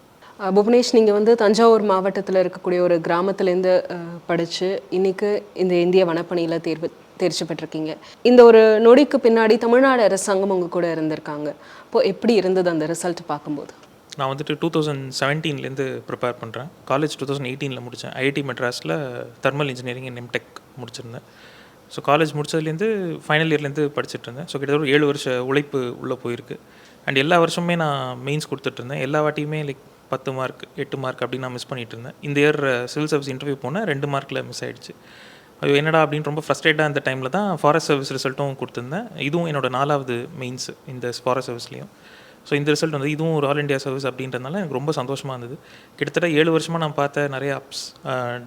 புவனேஷ் நீங்கள் வந்து தஞ்சாவூர் மாவட்டத்தில் இருக்கக்கூடிய ஒரு கிராமத்துலேருந்து படித்து இன்னைக்கு இந்த இந்திய வனப்பணியில் தேர்வு தேர்ச்சி பெற்றிருக்கீங்க. இந்த ஒரு நொடிக்கு பின்னாடி தமிழ்நாடு அரசாங்கம் உங்கள் கூட இருந்திருக்காங்க. இப்போது எப்படி இருந்தது அந்த ரிசல்ட் பார்க்கும்போது? நான் வந்துட்டு டூ தௌசண்ட் செவன்டீன்லேருந்து ப்ரிப்பேர் பண்ணுறேன் காலேஜ் டூ தௌசண்ட் எயிட்டீனில் முடித்தேன் ஐஐடி மெட்ராஸில் தெர்மல் இன்ஜினியரிங் அண்ட் எம்டெக் முடிச்சிருந்தேன். ஸோ காலேஜ் முடிச்சதுலேருந்து ஃபைனல் இயர்லேருந்து படிச்சுட்டு இருந்தேன் ஸோ கிட்டத்தட்ட ஒரு ஏழு வருஷ உழைப்பு உள்ளே போயிருக்கு. அண்ட் எல்லா வருஷமே நான் மெயின்ஸ் கொடுத்துட்ருந்தேன் எல்லா வாட்டியுமே லைக் பத்து மார்க் எட்டு மார்க் அப்படின்னு நான் மிஸ் பண்ணிகிட்டு இருந்தேன் இந்த இயர் சிவில் சர்வீஸ் இன்டர்வியூ போனேன். ரெண்டு மார்க்கில் மிஸ் ஆகிடுச்சு ஐயோ என்னடா அப்படின்னு ரொம்ப ஃப்ரஸ்ட்ரேட்டாக அந்த டைமில் தான் ஃபாரஸ்ட் சர்வீஸ் ரிசல்ட்டும் கொடுத்துருந்தேன். இதுவும் என்னோட நாலாவது மெயின்ஸ் இந்த ஃபாரஸ்ட் சர்வீஸ்லேயும் ஸோ இந்த ரிசல்ட் வந்து இதுவும் ஒரு ஆல் இண்டியா சர்வீஸ் அப்படின்றதுனால எனக்கு ரொம்ப சந்தோஷமாக இருந்தது. கிட்டத்தட்ட ஏழு வருஷமாக நான் பார்த்த நிறைய அப்ஸ்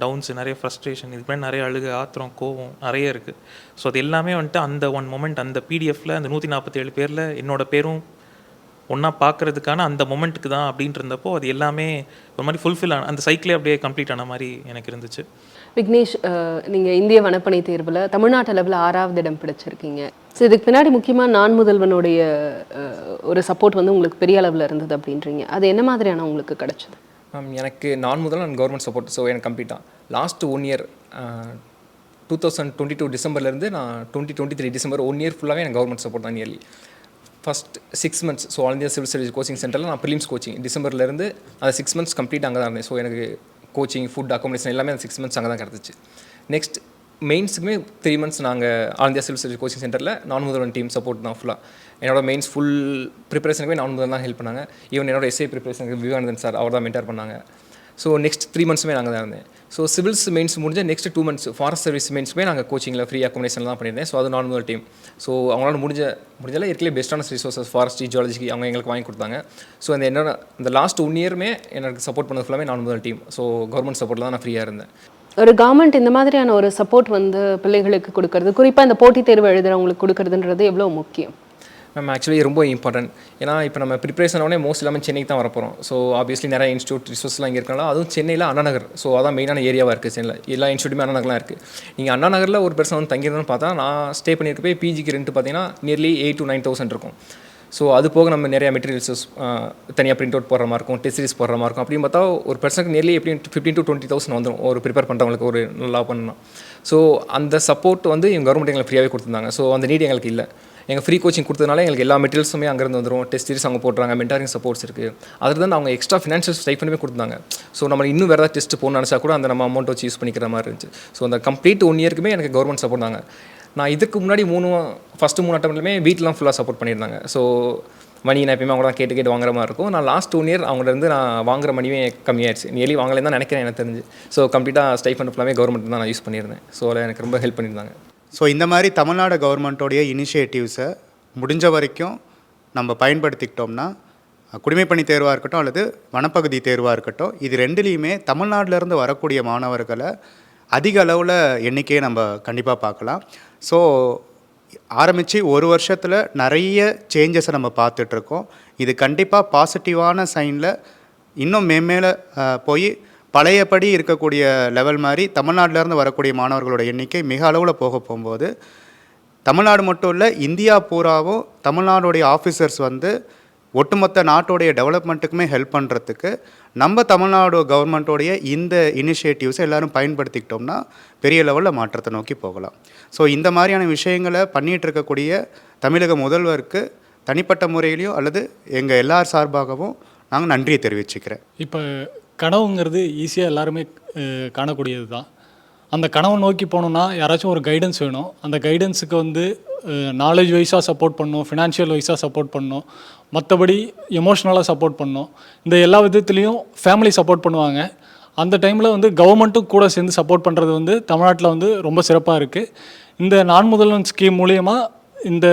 டவுன்ஸ் நிறைய ஃப்ரஸ்ட்ரேஷன் இது மாதிரி நிறைய அழுகு ஆத்திரம் கோவம் நிறைய இருக்குது ஸோ அது எல்லாமே வந்துட்டு அந்த ஒன் மொமெண்ட் அந்த பிடிஎஃப்பில் அந்த நூற்றி நாற்பத்தி ஏழு பேரில் என்னோட பேரும் ஒன்றா பார்க்கறதுக்கான அந்த மொமெண்ட்டுக்கு தான் அப்படின்ட்டு இருந்தப்போ அது எல்லாமே ஒரு மாதிரி ஃபுல்ஃபில் ஆன அந்த சைக்கிளே அப்படியே கம்ப்ளீட் ஆன மாதிரி எனக்கு இருந்துச்சு. விக்னேஷ் நீங்கள் இந்திய வனப்பணி தேர்வில் தமிழ்நாட்டு அளவில் ஆறாவது இடம் பிடிச்சிருக்கீங்க. ஸோ இதுக்கு பின்னாடி முக்கியமாக நான் முதல்வனுடைய ஒரு சப்போர்ட் வந்து உங்களுக்கு பெரிய அளவில் இருந்தது அப்படின்றீங்க. அது என்ன மாதிரியான உங்களுக்கு கிடச்சிது? மேம் எனக்கு நான் முதல் அண்ட் கவர்மெண்ட் சப்போர்ட் ஸோ எனக்கு கம்ப்ளீட்டாக last one year two thousand twenty two டிசம்பர்லேருந்து நான் twenty twenty three December one year ஃபுல்லாகவே எனக்கு கவர்மெண்ட் சப்போர்ட் தான் early first six months so all India civil service coaching சென்டரில் நான் ப்ரிலிம்ஸ் கோச்சிங் டிசம்பர்லேருந்து அந்த six months complete அங்கே தான் இருந்தேன். ஸோ எனக்கு கோச்சிங் ஃபுட் அக்காமடேஷன் எல்லாமே அந்த சிக்ஸ் மந்த்ஸ் அங்கே தான் கிடச்சிச்சு நெக்ஸ்ட் மெயின்ஸுக்குமே த்ரீ மந்த்ஸ் நாங்கள் all India civil service coaching சென்டரில் நான் முதல்வன் டீம் சப்போர்ட் தான் ஃபுல்லாக என்னோட மெயின்ஸ் ஃபுல் ப்ரிப்பரேஷனுக்குமே நான் முதல்வன் தான் ஹெல்ப் பண்ணாங்க. ஈவன் என்னோட எஸ்ஏ ப்ரிப்பரேஷனுக்கு விவேகானந்தன் சார் அவர் தான் மென்டர் பண்ணாங்க. ஸோ நெக்ஸ்ட் த்ரீ மந்த்ஸுமே நாங்கள் தான் இருந்தேன். ஸோ சிவில்ஸ் மெயின்ஸ் முடிஞ்ச next two months forest service மெயின்ஸுமே நாங்கள் கோச்சிங்கில் ஃப்ரீ அக்கோமடேஷன் தான் பண்ணியிருந்தேன். ஸோ அது நார்மல் டீம் ஸோ அவங்களால முடிஞ்ச முடிஞ்சால இருக்கலே பெஸ்ட்டான ரிசோர்ஸஸ் ஃபாரஸ்ட் ஜியாலஜிக்கு அவங்க எங்களுக்கு வாங்கி கொடுத்தாங்க. ஸோ அந்த என்னோட இந்த லாஸ்ட் ஒன் இயருமே எனக்கு சப்போர்ட் பண்ணது ஃபுல்லாமே நான் முதல் டீம் ஸோ கவர்மெண்ட் சப்போர்ட்டில் தான் நான் ஃப்ரீயாக இருந்தேன். ஒரு கவர்மெண்ட் இந்த மாதிரியான ஒரு சப்போர்ட் வந்து பிள்ளைகளுக்கு கொடுக்கறது குறிப்பாக இந்த போட்டித் தேர்வு எழுதுறவங்களுக்கு கொடுக்கறதுன்றது எவ்வளோ முக்கியம்? மேம் ஆக்சுவலி ரொம்ப இம்பார்ட்டன்ட் ஏன்னா இப்போ நம்ம ப்ரிப்பரேஷனோடனே மோஸ்ட் எல்லாமே சென்னைக்கு தான் வரப்போகிறோம் ஸோ ஆப்வியஸ்லி நிறைய இன்ஸ்டியூட் ரிசோர்ஸ்லாம் இங்கே இருக்கனால அதுவும் சென்னையில் அண்ணா நகர். ஸோ அதான் மெயினான ஏரியாவாக இருக்குது சென்னையில். எல்லா இன்ஸ்டியூட்டுமே அண்ணா நகர்லாம் இருக்குது நீங்கள் அண்ணா நகரில் ஒரு பெர்சன் வந்து தங்கியிருந்தோன்னு பார்த்தா நான் ஸ்டே பண்ணியிருக்க போய் பிஜிக்கு ரெண்ட் பார்த்தீங்கன்னா nearly eight to nine thousand இருக்கும். ஸோ அது போக நம்ம நிறைய மெட்டீரியல்ஸஸ் தனியாக பிரிண்ட் அவுட் போடுற மாதிரி இருக்கும் டெஸ்ட் சீரிஸ் போடுற மாதிரி இருக்கும். அப்படின்னு பார்த்தா ஒரு பர்சனுக்கு நியர்லி எப்படி ஃபிஃப்டின் டு டுவெண்ட்டி தௌசண்ட் வந்துடும் ஒரு ப்ரிப்பேர் பண்ணுறவங்களுக்கு ஒரு நல்லா பண்ணணும் ஸோ அந்த சப்போர்ட் வந்து இவங்க கவர்மெண்ட் எங்களுக்கு ஃப்ரீயாகவே கொடுத்துருந்தாங்க. ஸோ அந்த நீட் எங்களுக்கு இல்லை. எங்கள் ஃப்ரீ கோச்சிங் கொடுத்ததுனால எங்களுக்கு எல்லா மெட்டீரியல்ஸுமே அங்கேருந்து வந்துடும் டெஸ்ட் சீரிஸ் அவங்க போடுறாங்க மென்டாரிங் சப்போர்ட்ஸ் இருக்குது அதில் தான் அவங்க எக்ஸ்ட்ரா ஃபினான்ஷியல் ஸ்டைஃபனுமே கொடுத்தாங்க. ஸோ நம்ம இன்னும் வேறு ஏதாவது டெஸ்ட் போகணும்னு நினச்சா கூட அந்த நம்ம அமௌண்ட் வச்சு யூஸ் பண்ணிக்கிற மாதிரி இருந்துச்சு. ஸோ அந்த கம்ப்ளீட் ஒன் இயருக்குமே எனக்கு கவர்மெண்ட் சப்போர்ட் தாங்க. நான் இதுக்கு முன்னாடி மூணு ஃபஸ்ட்டு மூணு அட்டம்ப்ட்லையுமே வீட்டிலாம் ஃபுல்லாக சப்போர்ட் பண்ணியிருந்தாங்க. ஸோ மணி நான் எப்பயுமே அவங்க தான் கேட்டு கேட்டு வாங்குற மாதிரி இருக்கும். நான் லாஸ்ட் ஒன் இயர் அவங்கள்ட்ட நான் வாங்குற மணியே கம்மியாயிடுச்சு. நியர்லி வாங்கலேன்னு தான் நினைக்கிறேன் எனக்கு தெரிஞ்சு. ஸோ கம்ப்ளீட்டாக ஸ்டைஃபண்ட் ஃபுல்லாமே கவர்மெண்ட் தான் நான் யூஸ் பண்ணியிருந்தேன். ஸோ அதில் எனக்கு ரொம்ப ஹெல்ப் பண்ணியிருந்தாங்க. ஸோ இந்த மாதிரி தமிழ்நாடு கவர்மெண்ட்டோடைய இனிஷியேட்டிவ்ஸை முடிஞ்ச வரைக்கும் நம்ம பயன்படுத்திக்கிட்டோம்னா குடிமைப்பணி தேர்வாக இருக்கட்டும் அல்லது வனப்பகுதி தேர்வாக இருக்கட்டும் இது ரெண்டுலேயுமே தமிழ்நாட்டிலேருந்து வரக்கூடிய மாணவர்களை அதிக அளவில் எண்ணிக்கையை நம்ம கண்டிப்பாக பார்க்கலாம். ஸோ ஆரம்பித்து ஒரு வருஷத்தில் நிறைய சேஞ்சஸை நம்ம பார்த்துட்ருக்கோம் இது கண்டிப்பாக பாசிட்டிவான சைனில் இன்னும் மேம்மேலே போய் பழையபடி இருக்கக்கூடிய லெவல் மாதிரி தமிழ்நாட்டிலேருந்து வரக்கூடிய மாணவர்களோட எண்ணிக்கை மிக அளவில் போக போகும்போது தமிழ்நாடு மட்டும் இல்லை இந்தியா பூராவும் தமிழ்நாடுடைய ஆஃபீஸர்ஸ் வந்து ஒட்டுமொத்த நாட்டோடைய டெவலப்மெண்ட்டுக்குமே ஹெல்ப் பண்ணுறதுக்கு நம்ம தமிழ்நாடு கவர்மெண்ட்டோடைய இந்த இனிஷியேட்டிவ்ஸை எல்லோரும் பயன்படுத்திக்கிட்டோம்னா பெரிய லெவலில் மாற்றத்தை நோக்கி போகலாம். ஸோ இந்த மாதிரியான விஷயங்களை பண்ணிகிட்டு இருக்கக்கூடிய தமிழக முதல்வருக்கு தனிப்பட்ட முறையிலையும் அல்லது எங்கள் எல்லார் சார்பாகவும் நாங்கள் நன்றியை தெரிவிச்சுக்கிறேன். இப்போ கனவுங்கிறது ஈஸியாக எல்லாருமே காணக்கூடியது தான். அந்த கனவை நோக்கி போகணுன்னா யாராச்சும் ஒரு கைடன்ஸ் வேணும். அந்த கைடன்ஸுக்கு வந்து நாலேஜ் வைஸாக சப்போர்ட் பண்ணும் ஃபினான்ஷியல் வைஸாக சப்போர்ட் பண்ணணும் மற்றபடி எமோஷ்னலாக சப்போர்ட் பண்ணும் இந்த எல்லா விதத்துலேயும் ஃபேமிலி சப்போர்ட் பண்ணுவாங்க. அந்த டைமில் வந்து கவர்மெண்ட்டும் கூட சேர்ந்து சப்போர்ட் பண்ணுறது வந்து தமிழ்நாட்டில் வந்து ரொம்ப சிறப்பாக இருக்குது இந்த நான் முதல்வன் ஸ்கீம் மூலயமா இந்த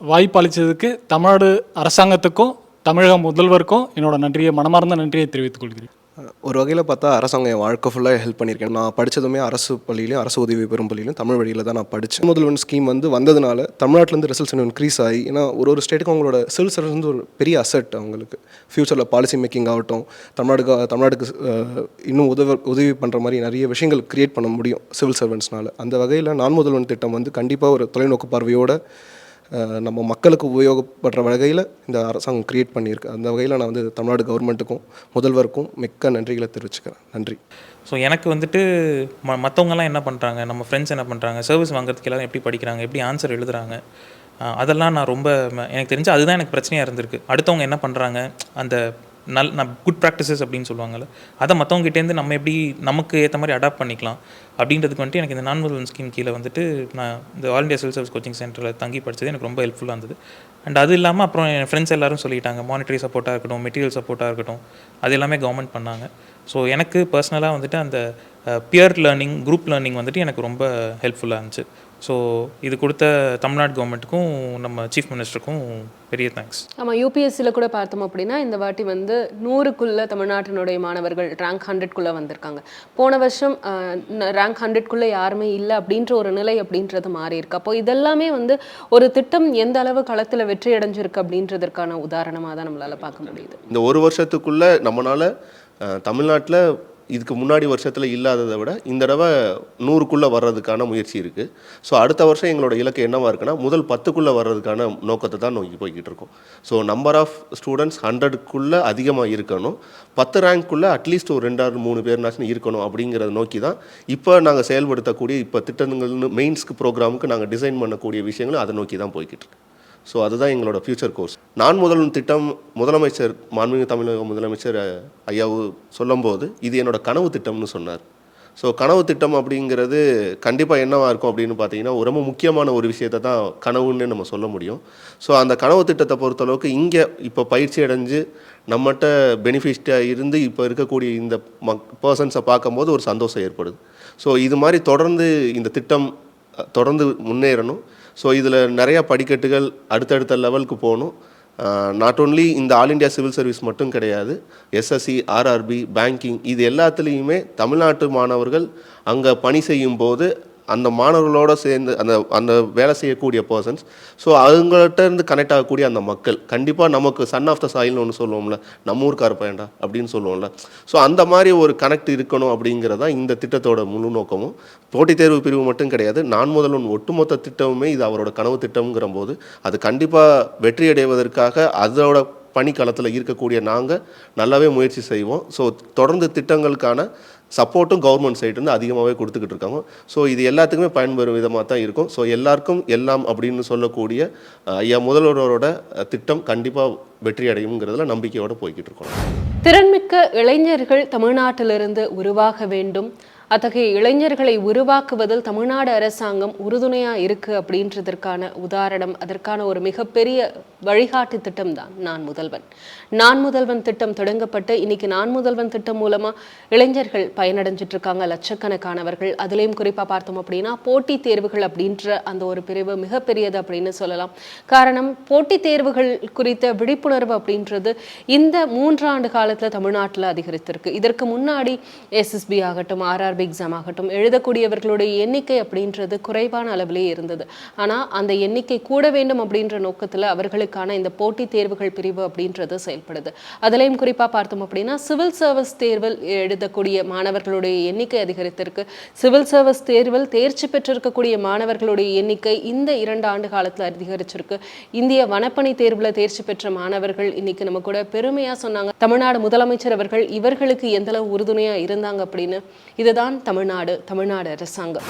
வாய்ப்பு அளித்ததுக்கு தமிழ்நாடு அரசாங்கத்துக்கும் தமிழக முதல்வருக்கும் என்னோட நன்றியை மனமார்ந்த நன்றியை தெரிவித்துக் கொள்கிறேன். ஒரு வகையில் பார்த்தா அரசாங்கம் என் வாழ்க்கை ஃபுல்லாக ஹெல்ப் பண்ணியிருக்கேன். நான் படித்ததுமே அரசு பள்ளியிலையும் அரசு உதவி பெறும் பள்ளியிலும் தமிழ் வழியில் தான் நான் படித்தேன் முதல்வன் ஸ்கீம் வந்து வந்ததுனால தமிழ்நாட்டிலேருந்து ரிசல்ட்ஸ் இன்னும் இன்க்ரீஸ் ஆகி ஏன்னா ஒரு ஒரு ஸ்டேட்டுக்கும் அவங்களோட சிவில் சர்வீஸ் வந்து ஒரு பெரிய அசெட் அவங்களுக்கு. ஃப்யூச்சரில் பாலிசி மேக்கிங் ஆகட்டும் தமிழ்நாடுக்கு தமிழ்நாடுக்கு இன்னும் உதவ உதவி பண்ணுற மாதிரி நிறைய விஷயங்கள் கிரியேட் பண்ண முடியும் சிவில் சர்வெண்ட்ஸ்னால அந்த வகையில் நான் முதல்வன் திட்டம் வந்து கண்டிப்பாக ஒரு தொலைநோக்கு பார்வையோடு நம்ம மக்களுக்கு உபயோகப்படுற வகையில் இந்த அரசாங்கம் க்ரியேட் பண்ணியிருக்கு. அந்த வகையில் நான் வந்து தமிழ்நாடு கவர்மெண்ட்டுக்கும் முதல்வருக்கும் மிக்க நன்றிகளை தெரிவிச்சுக்கிறேன். நன்றி. ஸோ எனக்கு வந்துட்டு ம மற்றவங்கலாம் என்ன பண்ணுறாங்க நம்ம ஃப்ரெண்ட்ஸ் என்ன பண்ணுறாங்க சர்வீஸ் வாங்குறதுக்கு எல்லாரும் எப்படி படிக்கிறாங்க? எப்படி ஆன்சர் எழுதுறாங்க? அதெல்லாம் நான் ரொம்ப எனக்கு தெரிஞ்சு அதுதான் எனக்கு பிரச்சனையாக இருந்திருக்கு. அடுத்தவங்க என்ன பண்ணுறாங்க அந்த நல் ந குட் ப்ராக்டிசஸ் அப்படின்னு சொல்லுவாங்கல்ல அதை மற்றவங்ககிட்டேருந்து நம்ம எப்படி நமக்கு ஏற்ற மாதிரி அடாப்ட் பண்ணிக்கலாம் அப்படின்றதுக்கு வந்துட்டு எனக்கு இந்த நான் முதல்வன் ஸ்கீம் கீழே வந்துட்டு நான் இந்த all India civil service coaching சென்டரில் தங்கி படித்தது எனக்கு ரொம்ப ஹெல்ப்ஃபுல்லாக இருந்தது. அண்ட் அது இல்லாமல் அப்புறம் என் ஃப்ரெண்ட்ஸ் எல்லாரும் சொல்லிட்டாங்க மானிட்டரி சப்போர்ட்டாக இருக்கட்டும் மெட்டீரியல் சப்போர்ட்டாக இருக்கட்டும் அது எல்லாமே கவர்மெண்ட் பண்ணாங்க. ஸோ எனக்கு பர்சனலாக வந்துட்டு அந்த பியர் லேர்னிங் குரூப் லேர்னிங் வந்துட்டு எனக்கு ரொம்ப ஹெல்ப்ஃபுல்லாக இருந்துச்சு. ஸோ இது கொடுத்த தமிழ்நாடு கவர்மெண்ட்டுக்கும் நம்ம சீஃப் மினிஸ்டருக்கும் பெரிய தேங்க்ஸ் ஆமாம் யூபிஎஸ்சியில் கூட பார்த்தோம் அப்படின்னா இந்த வாட்டி வந்து நூறுக்குள்ள தமிழ்நாட்டினுடைய மாணவர்கள் ரேங்க் ஹண்ட்ரட்குள்ளே வந்திருக்காங்க. போன வருஷம் ரேங்க் ஹண்ட்ரட்குள்ளே யாருமே இல்லை அப்படின்ற ஒரு நிலை அப்படின்றது மாறி இருக்கு அப்போ இதெல்லாமே வந்து ஒரு திட்டம் எந்த அளவு களத்தில் வெற்றி அடைஞ்சிருக்கு அப்படின்றதற்கான உதாரணமாக தான் நம்மளால பார்க்க முடியுது. இந்த ஒரு வருஷத்துக்குள்ளே நம்மளால் தமிழ்நாட்டில் இதுக்கு முன்னாடி வருஷத்தில் இல்லாததை விட இந்த தடவை நூறுக்குள்ளே வர்றதுக்கான முயற்சி இருக்குது ஸோ அடுத்த வருஷம் எங்களோட இலக்கு என்னவாக இருக்குன்னா முதல் பத்துக்குள்ளே வர்றதுக்கான நோக்கத்தை தான் நோக்கி போய்கிட்டு இருக்கோம். ஸோ நம்பர் ஆஃப் ஸ்டூடெண்ட்ஸ் ஹண்ட்ரடுக்குள்ளே அதிகமாக இருக்கணும். பத்து ரேங்க்குள்ளே அட்லீஸ்ட் ஒரு ரெண்டாறு மூணு பேர்னாச்சும் இருக்கணும் அப்படிங்கிறத நோக்கி தான் இப்போ நாங்கள் செயல்படுத்தக்கூடிய இப்போ திட்டங்கள்னு மெயின்ஸ்க்கு ப்ரோக்ராமுக்கு நாங்கள் டிசைன் பண்ணக்கூடிய விஷயங்களும் அதை நோக்கி தான் போய்கிட்டு இருக்கு. ஸோ அதுதான் எங்களோட ஃபியூச்சர் கோர்ஸ் நான் முதலும் திட்டம் முதலமைச்சர் மாண்புமிகு தமிழக முதலமைச்சர் ஐயாவு சொல்லும்போது இது என்னோட கனவு திட்டம்னு சொன்னார். ஸோ கனவு திட்டம் அப்படிங்கிறது கண்டிப்பாக என்னவாக இருக்கும் அப்படின்னு பார்த்தீங்கன்னா ரொம்ப முக்கியமான ஒரு விஷயத்தை தான் கனவுன்னு நம்ம சொல்ல முடியும். ஸோ அந்த கனவு திட்டத்தை பொறுத்தளவுக்கு இங்கே இப்போ பயிற்சி அடைஞ்சு நம்மகிட்ட பெனிஃபிட்டாக இருந்து இப்போ இருக்கக்கூடிய இந்த மக் பர்சன்ஸை பார்க்கும்போது ஒரு சந்தோஷம் ஏற்படுது. ஸோ இது மாதிரி தொடர்ந்து இந்த திட்டம் தொடர்ந்து முன்னேறணும். ஸோ இதில் நிறையா படிக்கட்டுகள் அடுத்தடுத்த லெவலுக்கு போகணும். நாட் ஓன்லி இந்த ஆல் இந்தியா சிவில் சர்வீஸ் மட்டும் கிடையாது எஸ்எஸ்சி ஆர்ஆர்பி பேங்கிங் இது எல்லாத்துலேயுமே தமிழ்நாட்டு மாணவர்கள் அங்கே பணி செய்யும் போது அந்த மாணவர்களோட சேர்ந்து அந்த அந்த வேலை செய்யக்கூடிய பர்சன்ஸ் ஸோ அவங்கள்ட்ட இருந்து கனெக்ட் ஆகக்கூடிய அந்த மக்கள். கண்டிப்பாக நமக்கு சன் ஆஃப் த சாயில்னு ஒன்று சொல்லுவோம்ல நம்ம ஊருக்கார பையன்டா அப்படின்னு சொல்லுவோம்ல. ஸோ அந்த மாதிரி ஒரு கனெக்ட் இருக்கணும் அப்படிங்கிறதா இந்த திட்டத்தோட முழு நோக்கமும். போட்டித் தேர்வு பிரிவு மட்டும் கிடையாது நான் முதல்வன் ஒட்டுமொத்த திட்டமுமே இது அவரோட கனவு திட்டம்ங்கிற போது அது கண்டிப்பாக வெற்றி அடைவதற்காக அதோட பணிக்களத்தில் இருக்கக்கூடிய நாங்கள் நல்லாவே முயற்சி செய்வோம். ஸோ தொடர்ந்து திட்டங்களுக்கான சப்போர்ட்டும் கவர்மெண்ட் சைடுலேருந்து அதிகமாகவே கொடுத்துக்கிட்டு இருக்காங்க. ஸோ இது எல்லாத்துக்குமே பயன்பெறும் விதமாக தான் இருக்கும். ஸோ எல்லாருக்கும் எல்லாம் அப்படின்னு சொல்லக்கூடிய ஐயா முதல்வரோட திட்டம் கண்டிப்பாக வெற்றி அடையுங்கிறதுல நம்பிக்கையோடு போய்கிட்டு இருக்கோம். திறன்மிக்க இளைஞர்கள் தமிழ்நாட்டிலிருந்து உருவாக வேண்டும். அத்தகைய இளைஞர்களை உருவாக்குவதில் தமிழ்நாடு அரசாங்கம் உறுதுணையாக இருக்கு அப்படின்றதற்கான உதாரணம் அதற்கான ஒரு மிகப்பெரிய வழிகாட்டு திட்டம் தான் நான் முதல்வன். நான் முதல்வன் திட்டம் தொடங்கப்பட்டு இன்னைக்கு நான் முதல்வன் திட்டம் மூலமா இளைஞர்கள் பயனடைஞ்சிட்டு இருக்காங்க லட்சக்கணக்கானவர்கள். அதுலேயும் குறிப்பாக பார்த்தோம் அப்படின்னா போட்டித் தேர்வுகள் அப்படின்ற அந்த ஒரு பிரிவு மிகப்பெரியது அப்படின்னு சொல்லலாம். காரணம் போட்டித் தேர்வுகள் குறித்த விழிப்புணர்வு அப்படின்றது இந்த மூன்றாண்டு காலத்தில் தமிழ்நாட்டில் அதிகரித்திருக்கு. இதற்கு முன்னாடி எஸ்எஸ்பி ஆகட்டும் ஆர்ஆர்பி எக்ஸாம் ஆகட்டும் எழுதக்கூடியவர்களுடைய எண்ணிக்கை அப்படின்றது குறைவான அளவிலே இருந்தது. ஆனால் அந்த எண்ணிக்கை கூட வேண்டும் அப்படின்ற நோக்கத்தில் அவர்களுக்கான இந்த போட்டித் தேர்வுகள் பிரிவு அப்படின்றது செயல்படுது. அதுலேயும் குறிப்பாக பார்த்தோம் அப்படின்னா சிவில் சர்வீஸ் தேர்வில் எழுதக்கூடிய மாணவர்களுடைய எண்ணிக்கை அதிகரித்திருக்கு. சிவில் சர்வீஸ் தேர்வில் தேர்ச்சி பெற்றிருக்கக்கூடிய மாணவர்களுடைய எண்ணிக்கை இந்த இரண்டு ஆண்டு காலத்தில் அதிகரிச்சிருக்கு. இந்திய வனப்பணி தேர்வில் தேர்ச்சி பெற்ற மாணவர்கள் இன்னைக்கு நம்ம கூட பெருமையாக சொன்னாங்க. தமிழ்நாடு முதலமைச்சர் அவர்கள் இவர்களுக்கு எந்த அளவு உறுதுணையாக இருந்தாங்க அப்படின்னு. இதுதான் தமிழ்நாடு தமிழ்நாடு அரசாங்கம்.